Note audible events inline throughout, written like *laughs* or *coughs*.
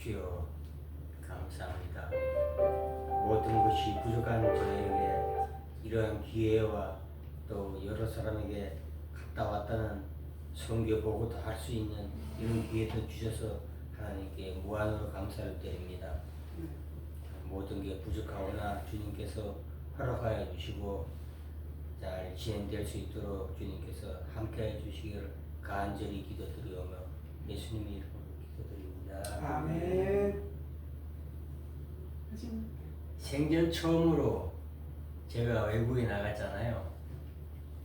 주여 감사합니다. 모든 것이 부족한 저에게 이러한 기회와 또 여러 사람에게 갔다 왔다는 성교 보고도 할 수 있는 이런 기회도 주셔서 하나님께 무한으로 감사를 드립니다. 모든 게 부족하거나 주님께서 허락하여 주시고 잘 진행될 수 있도록 주님께서 함께해 주시기를 간절히 기도드리오며 예수님 이 아멘. 생전 처음으로 제가 외국에 나갔잖아요.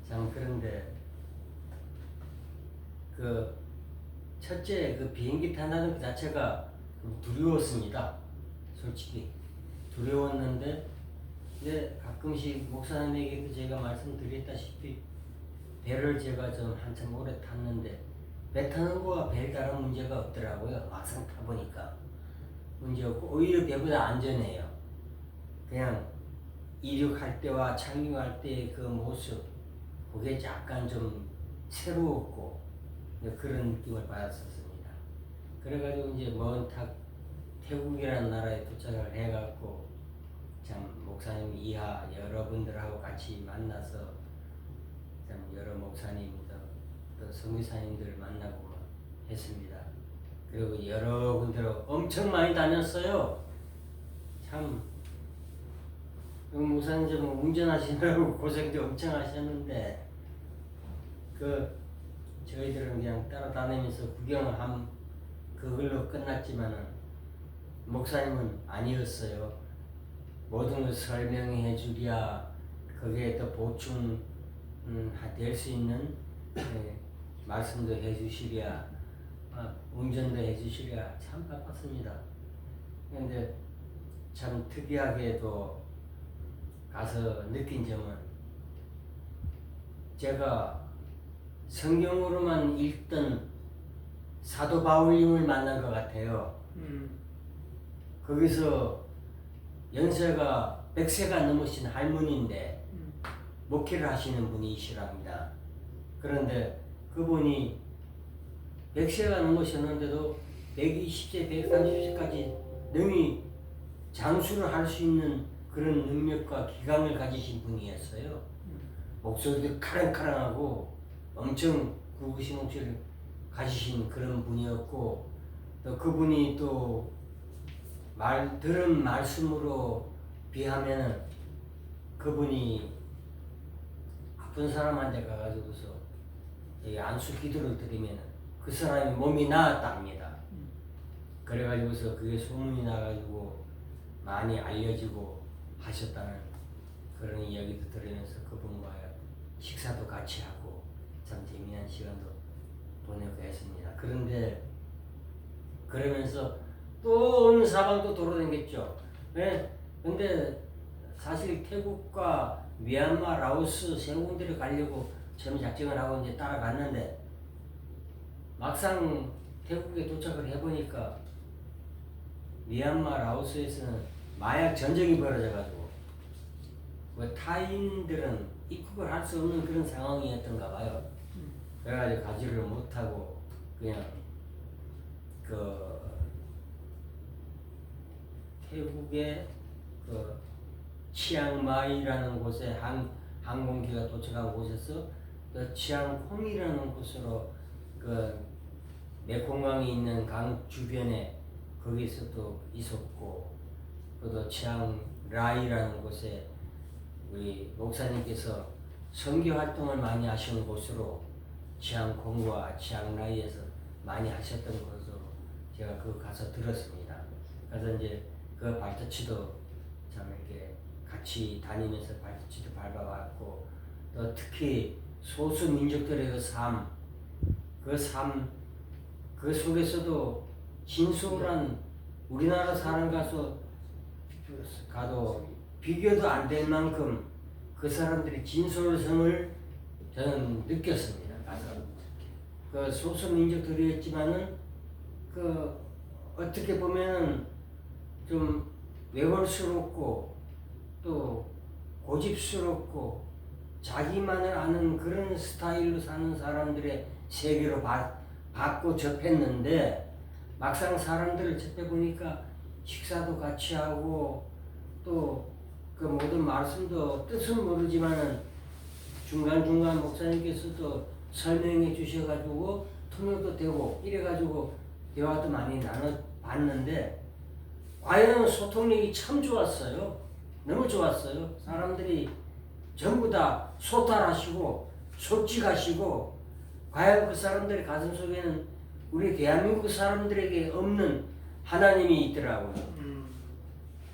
참 그런데 그 첫째 그 비행기 탄다는 그 자체가 좀 두려웠습니다. 솔직히 두려웠는데 근데 가끔씩 목사님에게도 제가 말씀드렸다시피 배를 제가 좀 한참 오래 탔는데 거와 별다른 문제가 없더라고요. 막상 타보니까 문제 없고 오히려 배보다 안전해요. 그냥 이륙할 때와 착륙할 때의 그 모습 그게 약간 좀 새로웠고 그런 느낌을 받았었습니다. 그래가지고 이제 먼 타, 태국이라는 나라에 도착을 해갖고 참 목사님 이하 여러분들하고 같이 만나서 참 여러 목사님도 또 성교사님들 만나고 했습니다. 그리고 여러분들 엄청 많이 다녔어요. 참그 목사님 좀 운전하시느라고 *laughs* 고생도 엄청 하셨는데 그 저희들은 그냥 따라다니면서 구경을 한 그걸로 끝났지만은 목사님은 아니었어요. 모든 걸 설명해 주랴 거기에 또 보충 음, 될수 있는 예, 말씀도 해 주시랴 아, 운전도 해 주시랴 참 바빴습니다. 그런데 참 특이하게도 가서 느낀 점은 제가 성경으로만 읽던 사도 바울님을 만난 것 같아요. 음. 거기서 연세가 100세가 넘으신 할머니인데 음. 목회를 하시는 분이시랍니다. 그런데 그분이 100세가 넘으셨는데도 120세, 130세까지 능히 장수를 할 수 있는 그런 능력과 기강을 가지신 분이었어요. 목소리도 카랑카랑하고 엄청 굵으신 목소리를 가지신 그런 분이었고 또 그분이 또 말 들은 말씀으로 비하면은 그분이 아픈 사람한테 가가지고서 이 안수 기도를 드리면은 그 사람이 몸이 나았답니다. 그래가지고서 그게 소문이 나가지고 많이 알려지고 하셨다는 그런 이야기도 들으면서 그분과 식사도 같이 하고 참 재미난 시간도 보내고 했습니다. 그런데 그러면서 또온 사방도 돌아다녔죠. 네? 근데 사실 태국과 미얀마, 라오스 세 군데를 가려고 처음 작정을 하고 이제 따라갔는데 막상 태국에 도착을 해보니까 미얀마, 라오스에서는 마약 전쟁이 벌어져가지고 뭐 타인들은 입국을 할 수 없는 그런 상황이었던가 봐요. 그래가지고 가지를 못하고 그냥 그 태국의 그 치앙마이라는 곳에 항, 항공기가 도착한 곳에서 그 치앙콩이라는 곳으로 그 메콩강이 있는 강 주변에 거기서 또 있었고 또 치앙라이라는 곳에 우리 목사님께서 선교 활동을 많이 하시는 곳으로 치앙콩과 치앙라이에서 많이 하셨던 것으로 제가 그 가서 들었습니다. 그래서 이제 그 발터치도 참 이렇게 같이 다니면서 발터치도 밟아봤고 또 특히 소수 민족들의 그 삶, 그 삶, 그 속에서도 진솔한 우리나라 사람 가서 가도 비교도 안 될 만큼 그 사람들의 진솔성을 저는 느꼈습니다. 가서 그 소수 민족들이었지만은 그 어떻게 보면 좀 외골스럽고 또 고집스럽고 자기만을 아는 그런 스타일로 사는 사람들의 세계로 받, 받고 접했는데 막상 사람들을 접해 보니까 식사도 같이 하고 또 그 모든 말씀도 뜻은 모르지만은 중간중간 목사님께서도 설명해 주셔가지고 통역도 되고 이래가지고 대화도 많이 나눠봤는데 과연 소통력이 참 좋았어요. 너무 좋았어요. 사람들이 전부 다 소탈하시고 솔직하시고 과연 그 사람들의 가슴 속에는 우리 대한민국 사람들에게 없는 하나님이 있더라고요. 음.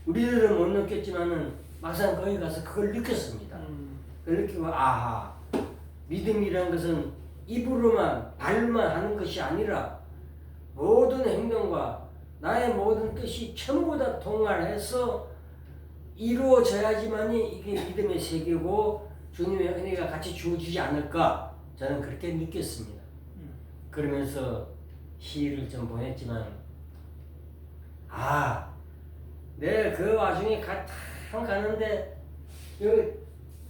우리들은 못 느꼈지만은 막상 거기 가서 그걸 느꼈습니다. 음. 그걸 느끼고 아하 믿음이란 것은 입으로만 발로만 하는 것이 아니라 모든 행동과 나의 모든 뜻이 전부 다 통할해서 이루어져야지만이 이게 믿음의 세계고 주님의 은혜가 같이 주어지지 않을까 저는 그렇게 느꼈습니다. 음. 그러면서 시를 좀 보냈지만 아, 내그 와중에 가, 참 가는데 여기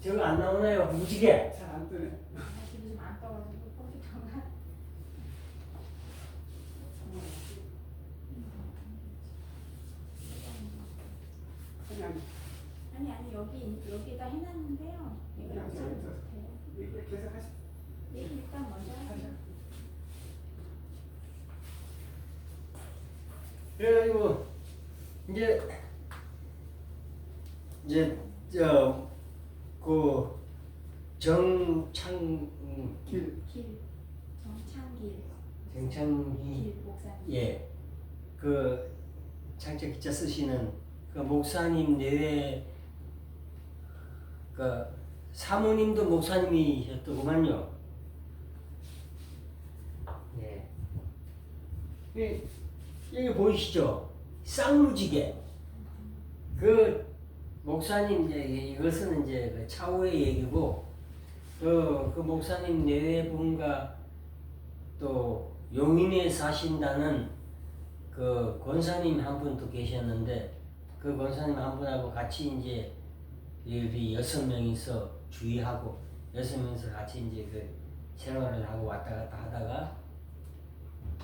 저거 안 나오나요? 무지개. 잘 안 뜨네. 지금 안 그냥 아니 아니 여기 여기다 해놨는데요. 이거 그냥 연결 저기 못해요. 이게 계속 하시. 얘기 일단 먼저 하세요. 그래가지고 이제 이제 저그 정창 음, 길. 길 정창길 정창희 길 목사님. 예, 그 창작 기자 쓰시는 그 목사님 내외 그 사모님도 목사님이셨더구만요. 예. 이- 여기 보이시죠? 쌍무지개. 그 목사님 이제 이것은 이제 그 차후의 얘기고 그, 그 목사님 내외 분과 또 용인에 사신다는 그 권사님 한 분도 계셨는데 그 권사님 한 분하고 같이 이제 우리 여섯 명이서 주의하고 여섯 명이서 같이 이제 그 생활을 하고 왔다 갔다 하다가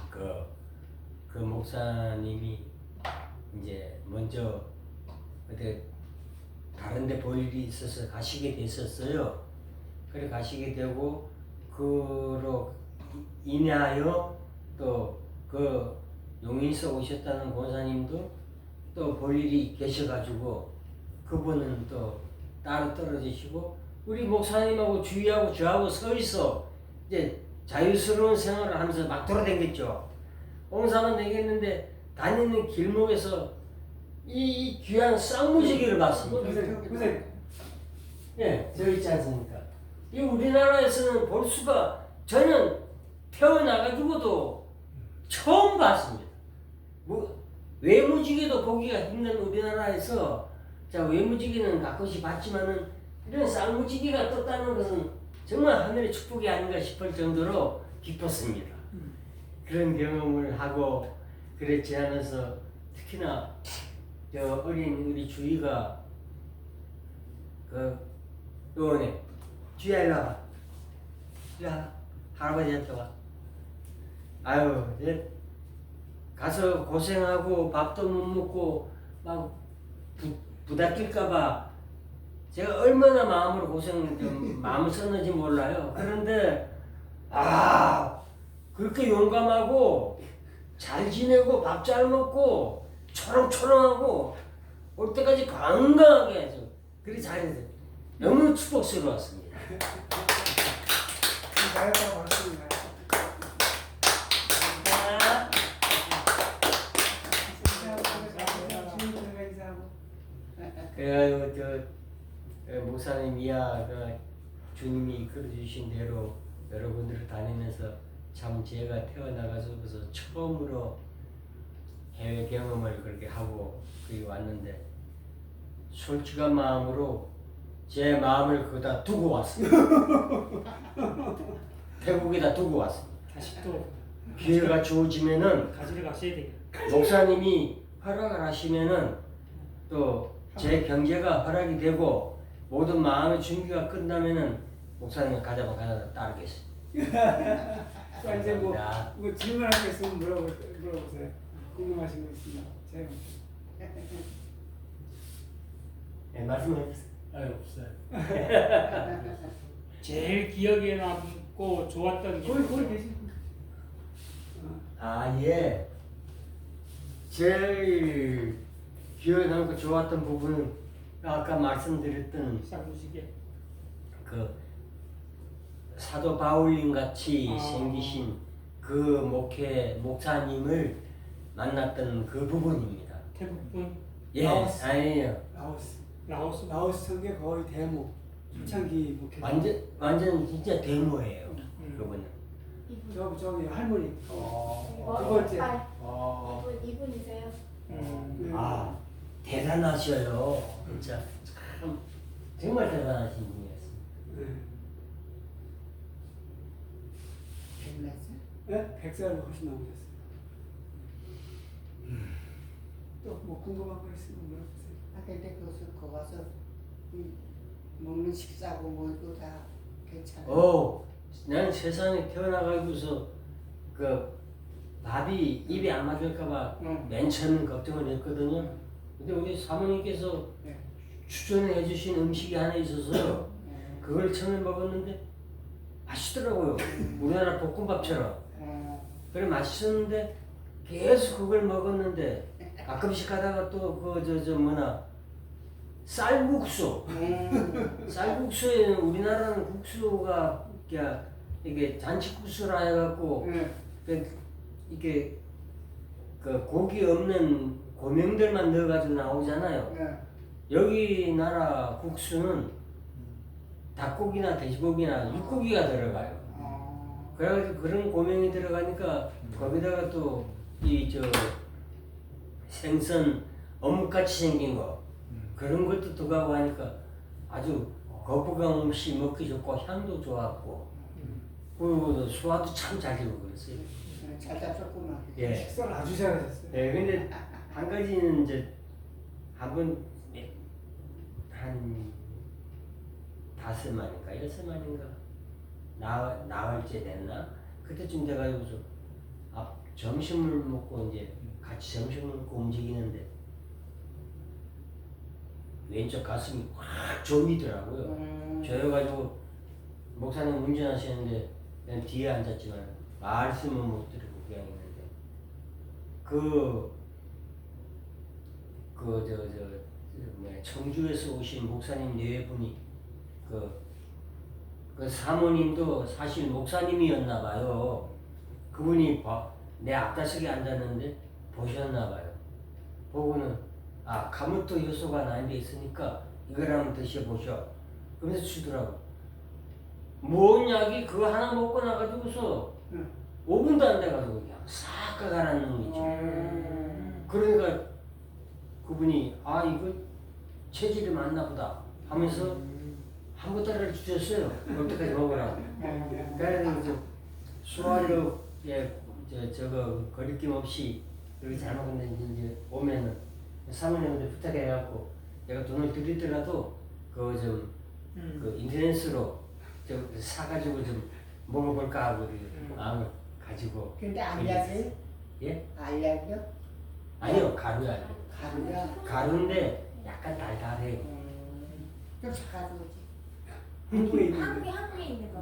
그, 그 목사님이 이제 먼저 어디 다른데 볼 일이 있어서 가시게 됐었어요. 그래 가시게 되고 그로 인하여 또 그 용인서 오셨다는 권사님도 또 볼 일이 계셔가지고 그분은 또 따로 떨어지시고 우리 목사님하고 주위하고 저하고 서 있어 이제 자유스러운 생활을 하면서 막 돌아다녔죠. 봉사는 되겠는데 다니는 길목에서 이, 이 귀한 쌍무지개를 봤습니다. 보세요. 보세요. 예, 저 있지 않습니까? 이 우리나라에서는 볼 수가 저는 태어나가지고도 처음 봤습니다. 뭐 외무지개도 보기가 힘든 우리나라에서 자 외무지개는 가끔씩 봤지만은 이런 쌍무지개가 떴다는 것은 정말 하늘의 축복이 아닌가 싶을 정도로 기뻤습니다. 그런 경험을 하고 그랬지 않아서 특히나 저 어린 우리 주희가 그 의원에 주희야 일로 와봐. 일로 와봐 할아버지한테 와. 아유 이제 가서 고생하고 밥도 못 먹고 막 부, 부닥칠까봐 제가 얼마나 마음으로 고생 좀 *laughs* 마음을 썼는지 몰라요. 그런데 아 그렇게 용감하고 잘 지내고 밥 잘 먹고 초롱초롱하고 올 때까지 건강하게 해서 그렇게 잘해서 너무 축복스러웠습니다. 잘했다고. 그래가지고 저 어, 목사님이야 그 주님이 이끌어 주신 대로 여러분들 다니면서 참 제가 태어나가서부터 처음으로 해외 경험을 그렇게 하고 거기 왔는데 솔직한 마음으로 제 마음을 거기다 두고 왔습니다. *laughs* 태국에다 두고 왔습니다. 다시 또 기회가 주어지면은 가지러 가셔야 돼요. 목사님이 허락을 하시면은 또 제 경제가 허락이 되고 모든 마음의 준비가 끝나면은 목사님 가자마 가자 따르겠습니다. *laughs* 자 이제 뭐, 감사합니다. 뭐 질문할 게 있으면 물어보, 물어보세요. 궁금하신 거 있으면 제가 네, 말씀해 주세요. 아유 없어요. *laughs* 제일 기억에 남고 좋았던 게 거기 거기 계신 어, 아 예. 제일 기억에 남고 좋았던 부분은 아까 말씀드렸던 쌍무시계. 그 사도 바울님 같이 아. 생기신 그 목회 목사님을 만났던 그 부분입니다. 태국분 예, 라오스. 아니에요. 라오스 라오스 라오스 성계 거의 대목 초창기 목회 완전 완전 진짜 데모예요. 음. 그분은. 이분. 저 저기 할머니 어. 두 번째. 아, 어. 이분 이분이세요? 음. 네. 아 대단하셔요. 진짜 참 정말 대단하신 분이었어요. 네. 백났어? 네? 백살을 훨씬 넘으셨어요. 또뭐 궁금한 거 있으면 물어보세요. 아 근데 그것을 거 가서 음, 먹는 식사고 뭐고 다 괜찮아. 오, 난 세상에 태어나가지고서 그 밥이 입에 안 맞을까봐 응. 맨 처음 걱정을 했거든요. 근데 우리 사모님께서 네. 추천해 주신 음식이 하나 있어서 음, 그걸 처음에 먹었는데 맛있더라고요. *laughs* 우리나라 볶음밥처럼. 어, 그래 맛있었는데 계속 그걸 먹었는데 *laughs* 가끔씩 가다가 또 그 저 저 뭐나 쌀국수 음, *laughs* 쌀국수에 우리나라는 국수가 이게 이게 잔치국수라 해갖고 네. 그 이게 그 고기 없는 고명들만 넣어가지고 나오잖아요. 네. 여기 나라 국수는 닭고기나 돼지고기나 육고기가 들어가요. 어, 그래가지고 그런 고명이 들어가니까 거기다가 또 이 저 생선 어묵같이 생긴 거 그런 것도 들어가고 하니까 아주 거부감 없이 먹기 좋고 향도 좋았고 그리고 소화도 참 잘 되고 그랬어요. 네, 잘 잡혔구만. 예. 식사를 아주 잘하셨어요. 예, 근데 한 가지는 이제 한번 한 다섯 마리인가 여섯 마리인가? 나 나흘째 됐나? 그때쯤 돼가지고서 아 점심을 먹고 이제 같이 점심을 먹고 움직이는데 왼쪽 가슴이 확 조이더라고요. 음, 조여가지고 목사님 운전하시는데 그냥 뒤에 앉았지만 말씀은 못 드리고 그냥 있는데 그 그 저저 뭐야 청주에서 오신 목사님 네 분이 그, 그 사모님도 사실 목사님이었나 봐요. 그분이 봐- 내 앞좌석에 앉았는데 보셨나 봐요. 보고는 아 가무토 효소가 나한테 있으니까 한번 드셔보셔. 그러면서 주더라고. 뭔 약이 그거 하나 먹고 나가지고서 응. 5분도 안 돼가지고 그냥 싹 가라는 놈이지. 음, 그러니까 그분이 아 이거 체질이 맞나 보다 하면서 한 보따리를 주셨어요. 올 때까지 먹으라고. 네. 그래서 이제 수화로 예, 저 저거 거리낌 없이 여기 잘 먹었는데 이제 오면은 사모님한테 부탁해갖고 내가 돈을 드리더라도 그좀 음. 그 인터넷으로 좀 사가지고 좀 먹어볼까 하고 그 마음을 가지고 근데 알약이에요? 예 알약이요? 아니요 가루야 가루야? 가루인데 약간 달달해요. 음, 좀 사가지고 오지. 한국에 있는 한국에 한국에 있는 거.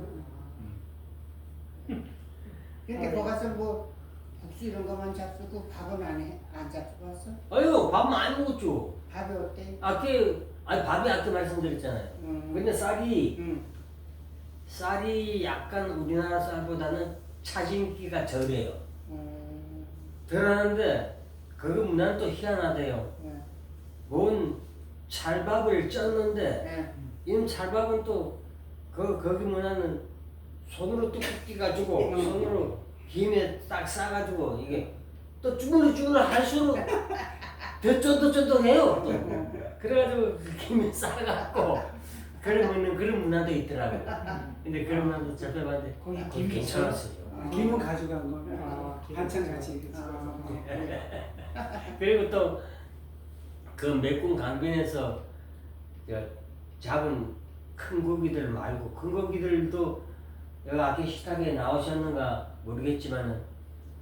근데 거기 가서 뭐 국수 이런 거만 잡수고 밥은 안 해? 안 잡수고 왔어? 아유 밥 많이 먹었죠. 밥이 어때? 아까 아니 밥이 아까 말씀드렸잖아요. 음, 근데 쌀이 음, 쌀이 약간 우리나라 쌀보다는 차진기가 덜해요. 음, 덜하는데 그 문화는 또 희한하대요. 네, 뭔 찰밥을 쪘는데 네. 이 찰밥은 또 그 거기 문화는 손으로 뚝뚝 가지고 음. 손으로 김에 딱 싸가지고 이게 또 쭈글쭈글 할수록 더 쫀득쫀득해요. 또. 그래가지고 그 김에 싸갖고 그런 먹는 그런 문화도 있더라고요. 근데 그런 문화도 접해봤는데 거기 그거 김이 괜찮았어요. 아, 김은 가져간 거면 아, 김. 반찬 같이 이렇게 아. 찍어서 *laughs* 그리고 또 그 맥군 강변에서 저 잡은 큰 고기들 말고 큰 고기들도 여기 아까 식탁에 나오셨는가 모르겠지만은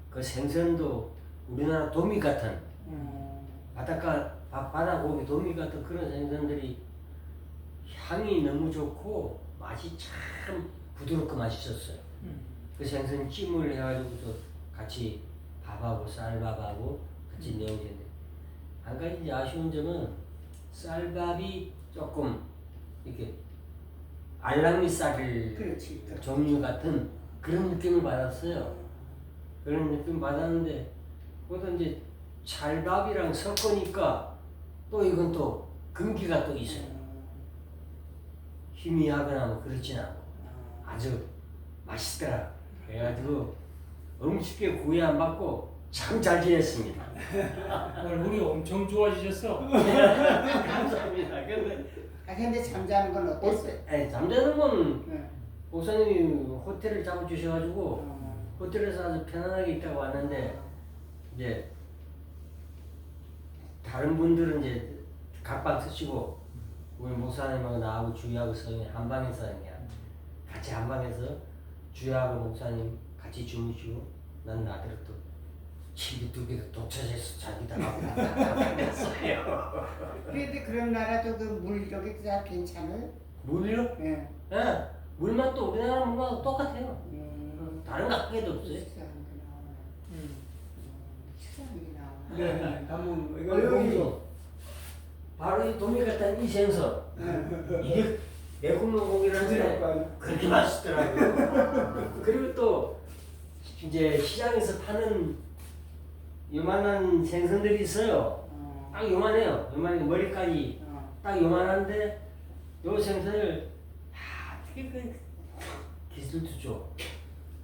그 생선도 우리나라 도미 같은 어, 바닷가 바- 바다 고기 도미 같은 그런 생선들이 향이 너무 좋고 맛이 참 부드럽고 맛있었어요. 음. 그 생선 찜을 해가지고서 같이 밥하고 쌀밥하고 같이 내오는데 한 가지 아쉬운 점은 쌀밥이 조금 이렇게 그렇지. 그렇지. 종류 같은 그런 느낌을 받았어요. 그런 느낌 받았는데 그것도 이제 찰밥이랑 섞으니까 또 이건 또 금기가 또 있어요. 희미하거나 뭐 그렇진 않고 아주 맛있더라. 그래가지고 음식에 구애 안 받고 참 잘 지냈습니다. 얼굴이 엄청 좋아지셨어. *laughs* 감사합니다. 근데 아 근데 잠자는 건 어땠어요? 에, 잠자는 건 네. 목사님이 호텔을 잡아주셔가지고 어. 호텔에서 아주 편안하게 있다가 왔는데 이제 다른 분들은 이제 각방 쓰시고 우리 목사님하고 나하고 주희하고 성이 한 방에서 그냥 같이 한 방에서 주희하고 목사님 같이 주무시고 난 나대로 또 침대 두 개가 독차지해서 자기다 하고. 그런데 그런 나라도 그 물력이 다 괜찮아요? 물요? 예. 예, 물맛도 우리나라 물맛하고 똑같아요. 음. 다른 거 하나도 없어요. 음. 네, 한번 이거 어, 여기 여기 바로 이 도미 같은 이 생선 이게 매콤한 고기라는데 그렇게 맛있더라고요. 그리고 또 이제 시장에서 파는 요만한 생선들이 있어요. 어. 딱 요만해요. 요만해 머리까지 어. 딱 요만한데 요 생선을 야 어떻게 그 기술도 줘.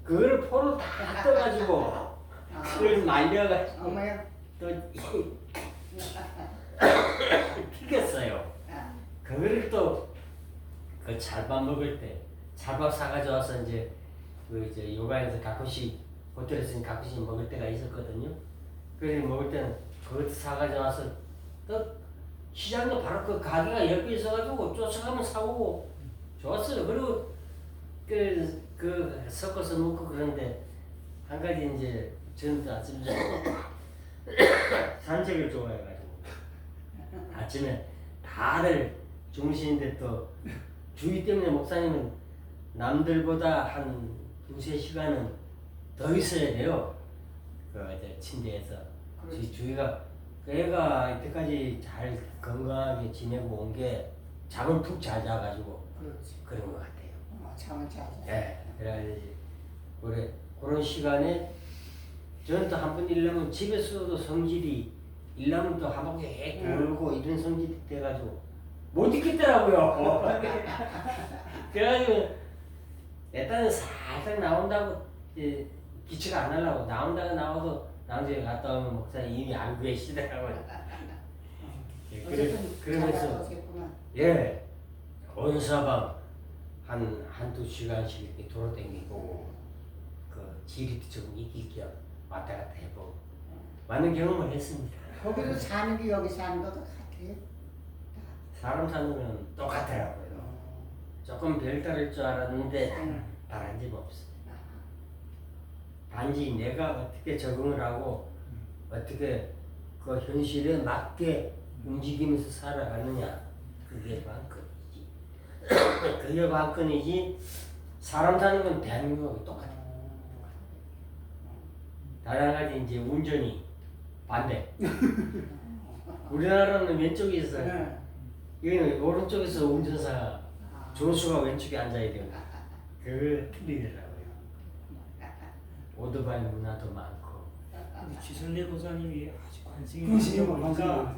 그걸 포로 다 떠가지고 아. 그걸 말려가지고 어머야. 또 튀겼어요. 아. 그거를 또그 찰밥 먹을 때 찰밥 사가져 와서 이제 그 이제 요가에서 가끔씩 호텔에서 가끔씩 먹을 때가 있었거든요. 그래서 먹을 때는 그것도 사가져 와서 또 시장도 바로 그 가게가 옆에 있어가지고 쫓아가면 사오고 좋았어요. 그리고 그, 그 섞어서 먹고 그런데 한 가지 이제 저는 또 아침에 *coughs* 산책을 좋아해가지고 아침에 다들 주무시는데 또 주의 때문에 목사님은 남들보다 한 두세 시간은 더 있어야 돼요. 그 이제 침대에서 주, 주의가 그 애가 이때까지 잘 건강하게 지내고 온 게 잠을 푹 잘 자가지고 그렇지. 그런 것 같아요. 어, 잠을 잘 자. 예, 그래가지고 이제 그래 그런 시간에 저는 또 한 번 일하면 집에서도 성질이 일하면 또한 바퀴 돌고 이런 성질이 돼가지고 못 있겠더라고요. *laughs* 그래가지고 일단은 살짝 나온다고 이제 기치가 안 하려고 나온다고 나와도 나중에 갔다 오면 목사님 이미 알고 계시더라고요. 예, 그래, 어쨌든 그러면서 잘 나오겠구만. 예, 온 사방 한 한두 시간씩 이렇게 돌아다니고 그 지리도 좀 이길 겸 왔다 갔다 해보고 많은 경험을 했습니다. 거기도 사는 게 여기 사는 것도 같아요. 사람 사는 건 똑같더라고요. 조금 별다를 줄 알았는데 응. 다른 점 없습니다. 단지 내가 어떻게 적응을 하고 어떻게 그 현실에 맞게 움직이면서 살아가느냐 그게 관건이지. *coughs* 그게 관건이지 사람 사는 건 대한민국하고 똑같아. 다른 한 가지 이제 운전이 반대. *laughs* 우리나라는 왼쪽에 있어요. 네. 여기는 오른쪽에서 운전사가 아. 조수가 왼쪽에 앉아야 돼요. 그걸 틀리더라고요. 오토바이 문화도 많고. 우리 지선례 고사님이 아주 관심이 관심이 많으니까 많으니까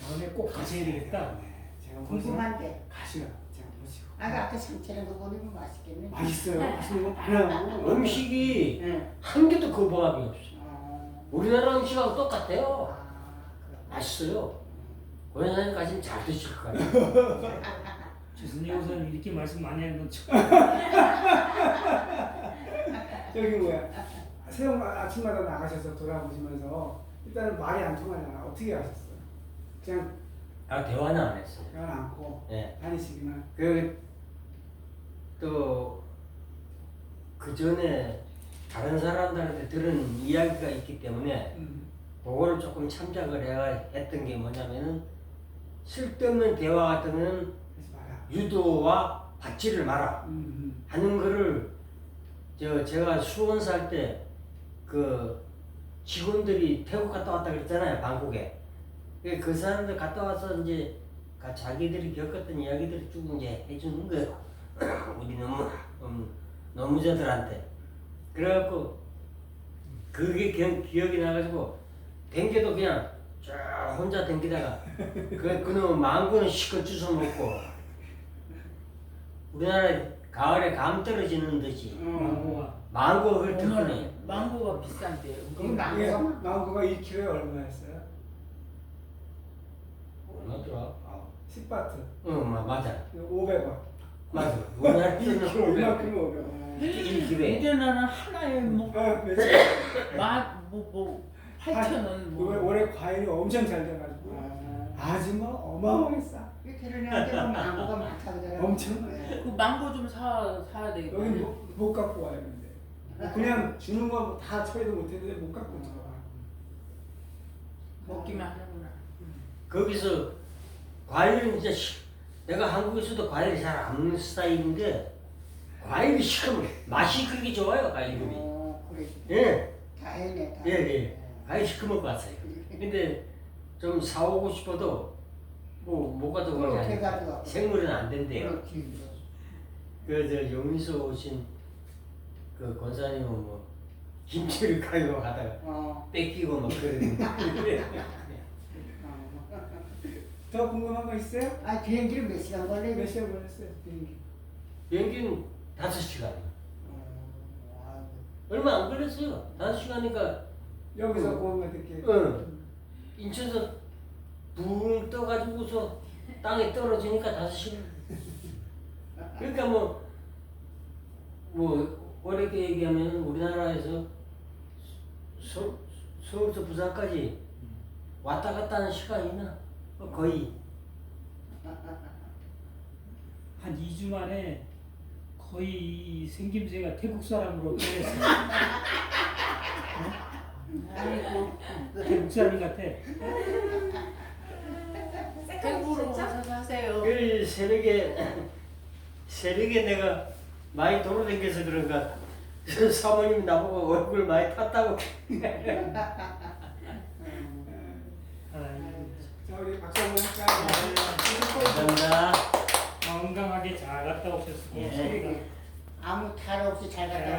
다음에 꼭 가셔야 되겠다. 제가 궁금한데. 가시요. 제가 보시고 아까 앞에 상체는 거 보니까 맛있겠네. 맛있어요. 맛있는 거 많아요. *laughs* 음식이 네. 한 개도 거부감이 없어. 어. 우리나라 음식하고 똑같아요. 아. 맛있어요. 고현사님 가시면 잘 드실 거예요. 지선례 고사님 이렇게 말씀 많이 하는 건 처음. *laughs* 저기 뭐야 새벽 아침마다 나가셔서 돌아보시면서 일단은 말이 안 통하잖아. 어떻게 하셨어요? 그냥 아 대화는 안 했어요. 그냥 안고 예. 다니시기만. 그또그 전에 다른 사람들한테 들은 이야기가 있기 때문에 음. 그거를 조금 참작을 해야 했던 게 뭐냐면은 쓸데없는 대화 하지 마라. 유도와 받지를 마라 음. 하는 거를 저 제가 수원 살 때 그 직원들이 태국 갔다 왔다 그랬잖아요 방콕에. 그- 그 사람들 갔다 와서 이제 가- 자기들이 겪었던 이야기들을 쭉 이제 해주는 거예요. *clears throat* 우리 너무 음, 노무자들한테. 그래갖고 그게 기, 기억이 나가지고 댕겨도 그냥 쫙 혼자 댕기다가 그 그놈 망고는 실컷 주워 먹고 우리나라 가을에 감 떨어지는 듯이 망고가. 망고 흙을 오늘 뜯으네 망고가 비싼데요. 그럼 이게 망고가 망고가 1kg에 얼마였어요? 얼마더라? 10바트. 응 마- 맞아 500원. 맞아 우리나라 1kg 1kg 얼마큼이 500원. 1kg에 이제는 하나에 뭐, 아, 며칠? 뭐마뭐 뭐, 8천 원 올해, 뭐. 올해 과일이 엄청 잘 돼가지고 아주 뭐 어마어마하게 싸. 보면 망고가 많다 그러잖아. 엄청 네. 그 망고 좀 사 사야 되겠다. 여기 못, 못 갖고 와요 근데. 그냥 주는 거 다 처리도 못했는데 못 갖고 들어와. 먹기만 하는구나. 거기서 과일은 진짜 시- 내가 한국에서도 과일 잘 안 먹는 스타일인데 과일이 시커먼 맛이 그렇게 좋아요 과일들이 어, 그래. 예다 해네. 다. 예, 예. 과일 시커먼 거 같아요 근데 좀 사오고 싶어도 뭐 못 가도 그냥 해가지고. 생물은 안 된대요 그렇지. 그 저 용민서 오신 그 권사님은 뭐 김치를 가지고 가다가 어. 뺏기고 막 그러는데 어. 더 궁금한 거 있어요? 아 비행기를 몇 시간 걸려? 몇 시간 걸렸어요 비행기? 비행기는 다섯 시간 어, 얼마 안 걸렸어요 다섯 시간이니까 여기서 응. 공항 어떻게? 응. 인천에서 붕 떠가지고서 땅에 떨어지니까 다섯 시간 그러니까 뭐, 뭐, 어렵게 얘기하면 우리나라에서 서, 서 울부터 부산까지 왔다 갔다 하는 시간이 나. 어, 거의. *laughs* 한 2주 만에 거의 이 생김새가 태국 사람으로 변했어. 아이고 *laughs* 태국 사람 같아. 태국으로 가서 사세요. 그 새벽에, 새벽에 *laughs* 내가 많이 돌아다녀서 그런가. *laughs* 사모님 나보고 얼굴 많이 탔다고. 아이고, 자 우리 박수 한번 할까요? 감사합니다. 건강하게 잘 갔다 오셨습니다. 예. 아무 탈 없이 잘 갔다